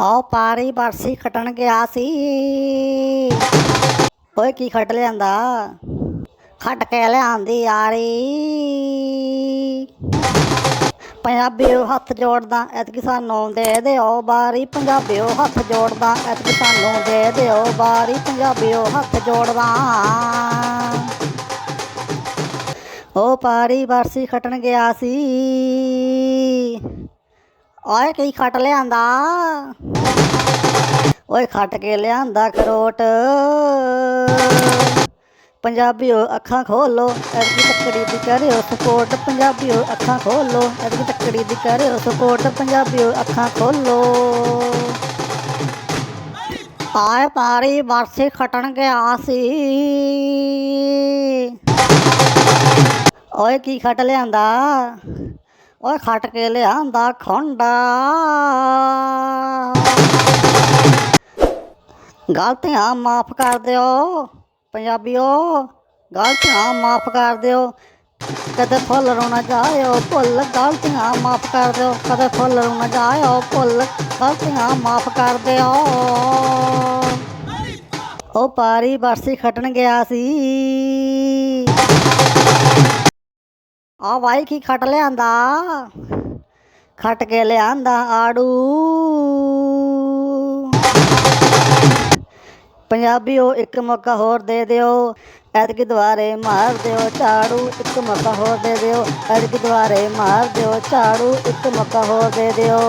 ਉਹ ਪਾਰੀ ਬਰਸੀ ਖਟਣ ਗਿਆ ਸੀ। ਓਏ, ਕੀ ਖਟ ਲਿਆਂਦਾ? ਖਟ ਕੇ ਲਿਆਂਦੀ ਯਾਰੀ। ਪੰਜਾਬੀਓ ਹੱਥ ਜੋੜਦਾ, ਐਤਕੀ ਸਾਨੂੰ ਦੇ ਦਿਓ ਬਾਰੀ ਪੰਜਾਬੀਓ ਹੱਥ ਜੋੜਦਾ, ਐਤਕੀ ਸਾਨੂੰ ਦੇ ਦਿਓ ਬਾਰੀ ਪੰਜਾਬੀਓ ਹੱਥ ਜੋੜਦਾ। ਉਹ ਪਾਰੀ ਬਰਸੀ ਖਟਣ ਗਿਆ ਸੀ। ਓਏ ਕੀ ਖੱਟ ਲਿਆਂਦਾ? ਓਏ, ਖੱਟ ਕੇ ਲਿਆਂਦਾ ਖਰੋਟ। ਪੰਜਾਬੀਓ ਅੱਖਾਂ ਖੋਲੋ, ਐਤਕੀ ਤੱਕੜੀ ਦੀ ਕਰਿਓ ਸਪੋਰਟ ਪੰਜਾਬੀਓ ਅੱਖਾਂ ਖੋਲੋ, ਐਤਕੀ ਤੱਕੜੀ ਦੀ ਕਰਿਓ ਸਪੋਰਟ ਪੰਜਾਬੀਓ ਅੱਖਾਂ ਖੋਲੋ। ਆਏ ਪਾਰੀ ਬਰਸੀ ਖਟਣ ਗਿਆ ਸੀ। ਓਏ, ਕੀ ਖਟ ਲਿਆਂਦਾ? ਓਏ ਖੱਟ ਕੇ ਲਿਆਂਦਾ ਖੁੰਡਾ। ਗਲਤੀਆਂ ਮਾਫ ਕਰ ਦਿਓ ਪੰਜਾਬੀਓ, ਗਲਤੀਆਂ ਮਾਫ ਕਰ ਦਿਓ। ਕਦੇ ਫੁੱਲ ਰੋਣਾ ਜਾਇਓ ਭੁੱਲ, ਗਲਤੀਆਂ ਮਾਫ ਕਰ ਦਿਓ। ਕਦੇ ਫੁੱਲ ਰੋਣਾ ਜਾਇਓ ਭੁੱਲ, ਗਲਤੀਆਂ ਮਾਫ ਕਰ ਦਿਓ। ਉਹ ਪਾਰੀ ਬਰਸੀ ਖਟਣ ਗਿਆ ਸੀ। ਆ ਵਾਈ ਕੀ ਖਟ ਲਿਆਂਦਾ? ਖਟ ਕੇ ਲਿਆਂਦਾ ਆੜੂ। ਪੰਜਾਬੀਓ ਇੱਕ ਮੌਕਾ ਹੋਰ ਦੇ ਦਿਓ। ਐਤਕੀ ਦੁਆਰੇ ਮਾਰ ਦਿਓ ਝਾੜੂ, ਇੱਕ ਮੌਕਾ ਹੋਰ ਦੇ ਦਿਓ। ਐਤਕੀ ਦੁਆਰੇ ਮਾਰ ਦਿਓ ਝਾੜੂ, ਇੱਕ ਮੌਕਾ ਹੋਰ ਦੇ ਦਿਓ।